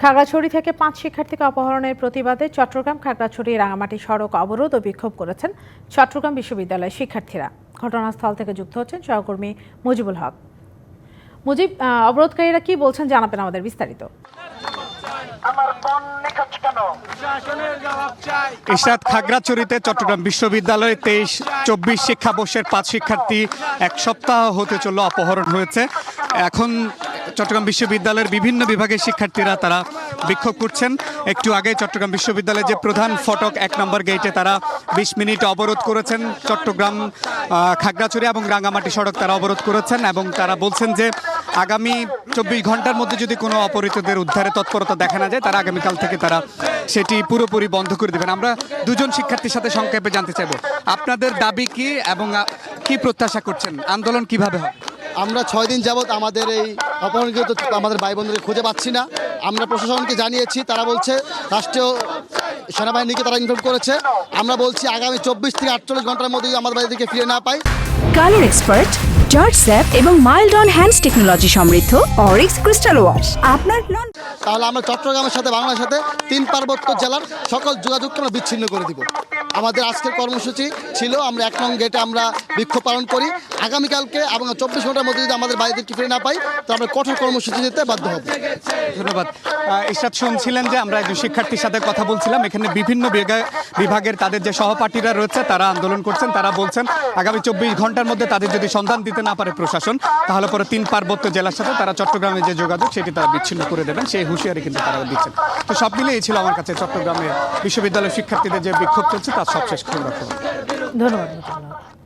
খাগড়াছড়ি থেকে পাঁচ শিক্ষার্থীকে অপহরণের প্রতিবাদে চট্টগ্রাম খাগড়াছড়ি রাঙামাটি সড়ক অবরোধ ও বিক্ষোভ করেছেন চট্টগ্রাম বিশ্ববিদ্যালয়ের শিক্ষার্থীরা। ঘটনাস্থল থেকে যুক্ত হচ্ছেন সহকর্মী মুজিবুল হক। মুজিব অবরোধকারীরা কি বলছেন জানাবেন আমাদের বিস্তারিত। ইশরাত খাগড়াছড়িতে চট্টগ্রাম বিশ্ববিদ্যালয়ে তেইশ চব্বিশ শিক্ষাবর্ষের পাঁচ শিক্ষার্থী এক সপ্তাহ হতে চলল অপহরণ হয়েছে। এখন চট্টগ্রাম বিশ্ববিদ্যালয়ের বিভিন্ন বিভাগের শিক্ষার্থীরা তারা বিক্ষোভ করছেন। একটু আগে চট্টগ্রাম বিশ্ববিদ্যালয়ের যে প্রধান ফটক এক নম্বর গেটে তারা বিশ মিনিট অবরোধ করেছেন। চট্টগ্রাম খাগড়াছড়ি এবং রাঙ্গামাটি সড়ক তারা অবরোধ করেছেন এবং তারা বলছেন যে আগামী চব্বিশ ঘণ্টার মধ্যে যদি কোনো অপহৃতদের উদ্ধারে তৎপরতা দেখা না যায়, তারা আগামীকাল থেকে তারা সেটি পুরোপুরি বন্ধ করে দেবেন। আমরা দুজন শিক্ষার্থীর সাথে সংক্ষেপে জানতে চাইব। আপনাদের দাবি কি এবং কি প্রত্যাশা করছেন? আন্দোলন কীভাবে হবে? আমরা ছয় দিন যাবৎ আমাদের এই অপহরণকৃত আমাদের ভাই বোনদেরকে খুঁজে পাচ্ছি না। আমরা প্রশাসনকে জানিয়েছি তারা বলছে রাষ্ট্রীয় সেনাবাহিনীকে তারা ইনফর্ম করেছে। আমরা বলছি আগামী চব্বিশ থেকে আটচল্লিশ ঘণ্টার মধ্যে আমাদের বাড়িতে ফিরে না পাই। কালার এক্সপার্ট জর্জ স্যাপ এবং মাইল্ড অন হ্যান্ডস টেকনোলজি সমৃদ্ধ অরিক্স ক্রিস্টাল ওয়াশ। আপনার লন তাহলে আমরা চট্টগ্রামের সাথে বাংলার সাথে তিন পার্বত্য জেলার সকল যোগাযোগকে আমরা বিচ্ছিন্ন করে দিব। আমাদের আজকের কর্মসূচি ছিল, আমরা এক নং গেটে আমরা বিক্ষোভ পালন করি। আগামীকালকে এবং চব্বিশ ঘণ্টার মধ্যে যদি আমাদের বাড়িতে ফিরে না পাই, তো আমরা কঠোর কর্মসূচি দিতে বাধ্য হব। ধন্যবাদ। ইশরাত শুনছিলেন যে আমরা একজন শিক্ষার্থীর সাথে কথা বলছিলাম, এখানে বিভিন্ন বিভাগের তাদের যে সহপাঠীরা রয়েছে, তারা আন্দোলন করছেন, তারা বলছেন, আগামী চব্বিশ ঘণ্টার মধ্যে তাদের যদি সন্ধান দিতে না পারে প্রশাসন, তাহলে পরে তিন পার্বত্য জেলার সাথে তারা চট্টগ্রামে যে যোগাযোগ, সেটি তারা বিচ্ছিন্ন করে দেবেন, সেই হুঁশিয়ারি কিন্তু তারা দিচ্ছেন। তো সব মিলিয়ে এই ছিল আমার কাছে চট্টগ্রামে বিশ্ববিদ্যালয়ের শিক্ষার্থীদের যে বিক্ষোভ চলছে তার সবশেষ ধন্যবাদ ধন্যবাদ।